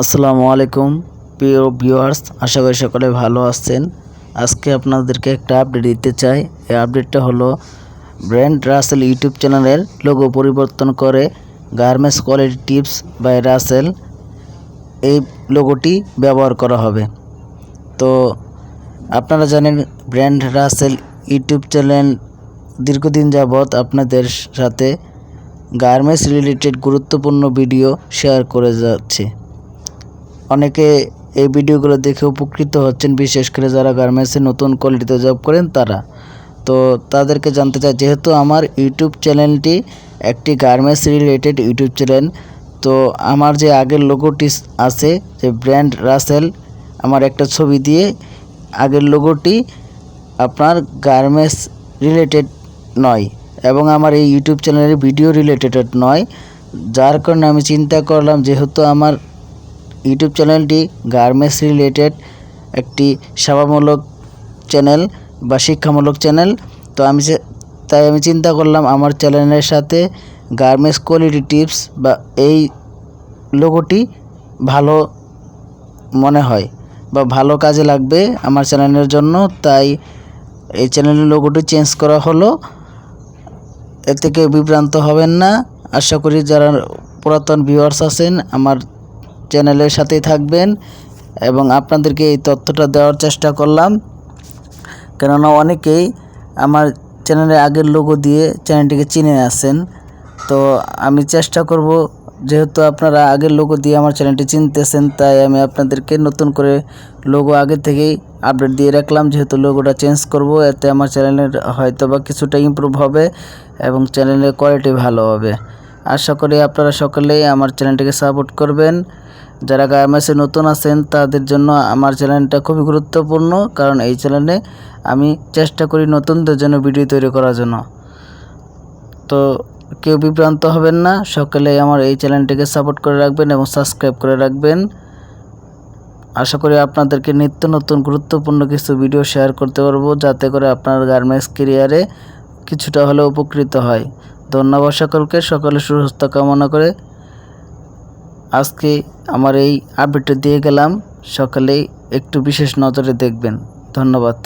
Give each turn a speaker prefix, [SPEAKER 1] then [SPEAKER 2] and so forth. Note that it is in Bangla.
[SPEAKER 1] আসসালামু আলাইকুম, প্রিয় ভিউয়ার্স আশা করি সকলে ভালো আছেন। আজকে আপনাদেরকে একটা আপডেট দিতে চাই। এই আপডেটটা হলো ব্র্যান্ড রাসেল ইউটিউব চ্যানেলের লোগো পরিবর্তন করে garments quality tips by Russell এই লোগোটি ব্যবহার করা হবে। তো, আপনারা জানেন ব্র্যান্ড রাসেল ইউটিউব চ্যানেল দীর্ঘদিন যাবৎ আপনাদের সাথে গার্মেন্টস রিলেটেড গুরুত্বপূর্ণ ভিডিও শেয়ার করে যাচ্ছে। অনেকে এই ভিডিওগুলো দেখে উপকৃত হচ্ছেন, বিশেষ করে যারা গার্মেন্টসে নতুন কোয়ালিটিতে জব করেন তারা। তো তাদেরকে জানতে চাই, যেহেতু আমার ইউটিউব চ্যানেলটি একটি গার্মেন্টস রিলেটেড ইউটিউব চ্যানেল, তো আমার যে আগের লোগোটি আছে, যে ব্র্যান্ড রাসেল আমার একটা ছবি দিয়ে আগের লোগোটি আপনার গার্মেন্টস রিলেটেড নয় এবং আমার এই ইউটিউব চ্যানেলের ভিডিও রিলেটেড নয়। যার কারণে আমি চিন্তা করলাম, যেহেতু আমার ইউটিউব চ্যানেলটি গার্মেন্টস রিলেটেড একটি সেবামূলক চ্যানেল বা শিক্ষামূলক চ্যানেল। তো আমি তাই আমি চিন্তা করলাম আমার চ্যানেলের সাথে গার্মেন্টস কোয়ালিটি টিপস বা এই লোগোটি ভালো মনে হয় বা ভালো কাজে লাগবে আমার চ্যানেলের জন্য। তাই এই চ্যানেলের লোগোটি চেঞ্জ করা হলো। এ থেকে বিভ্রান্ত হবেন না। আশা করি যারা পুরাতন ভিউয়ার্স আছেন, আমার চ্যানেলের সাথেই থাকবেন এবং আপনাদেরকে এই তথ্যটা দেওয়ার চেষ্টা করলাম। কেননা অনেকেই আমার চ্যানেলের আগের লোগো দিয়ে চ্যানেলটিকে চিনে আসেন তো আমি চেষ্টা করব, যেহেতু আপনারা আগের লোগো দিয়ে আমার চ্যানেলটি চিনতেছেন, তাই আমি আপনাদেরকে নতুন করে লোগো আগে থেকেই আপডেট দিয়ে রাখলাম। যেহেতু লোগোটা চেঞ্জ করব, এতে আমার চ্যানেলের হয়তো বা কিছুটা ইমপ্রুভ হবে এবং চ্যানেলের কোয়ালিটি ভালো হবে। আশা করি আপনারা সকলেই আমার চ্যানেলটিকে সাপোর্ট করবেন। যারা গার্মেন্টসে নতুন আছেন, তাদের জন্য আমার চ্যানেলটা খুবই গুরুত্বপূর্ণ, কারণ এই চ্যানেলে আমি চেষ্টা করি নতুনদের জন্য ভিডিও তৈরি করার জন্য। তো কেউ বিভ্রান্ত হবেন না সকলে আমার এই চ্যানেলটিকে সাপোর্ট করে রাখবেন এবং সাবস্ক্রাইব করে রাখবেন। আশা করি আপনাদেরকে নিত্য নতুন গুরুত্বপূর্ণ কিছু ভিডিও শেয়ার করতে পারব, যাতে করে আপনার গার্মেন্টস কেরিয়ারে কিছুটা হলেও উপকৃত হয়। ধন্যবাদ সকলকে, সকলে সুস্থ কামনা করে আজকে আমার এই আপডেটটা দিয়ে গেলাম। সকালে একটু বিশেষ নজরে দেখবেন। ধন্যবাদ।